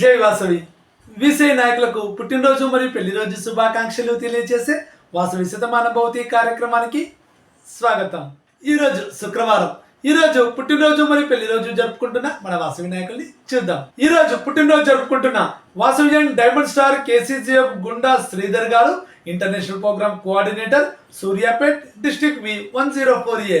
జై వాసవి. విసే నాయకులకు పుట్టినరోజు మరియు పెళ్ళి రోజు శుభాకాంక్షలు తెలియజేసే వాసవి శతమాన కార్యక్రమానికి స్వాగతం. ఈరోజు శుక్రవారం. ఈ రోజు పుట్టినరోజు మరియు పెళ్ళి రోజు జరుపుకుంటున్న మన వాసవి నాయకుల్ని చూద్దాం. ఈరోజు పుట్టినరోజు జరుపుకుంటున్న వాసవిజన్ diamond star KCGF Gunda Sridhar garu international programme coordinator Suryapet district V one zero four A.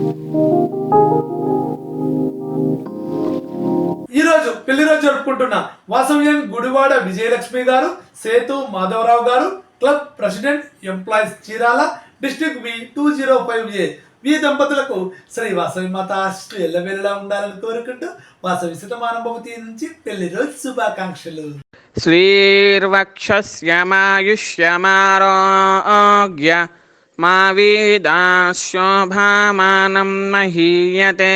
పెళ్ళి రోజు జరుపుకుంటున్న వాసవ్యం Gudivada Vijayalakshmi garu Sethu Madhavarao garu club president employees Chirala district V two zero five A V దంపతులకు శ్రీ వాసవి మాత ఆశిస్సులు ఎల్లవేళ్ళ ఉండాలని కోరుకుంటూ వాసవి సుతమానుభవతి నుంచి పెళ్ళి రోజు శుభాకాంక్షలు. శ్రీర్వక్షమాయుష్యమారోగ్య మా వీదాశోభామానం మహీయతే.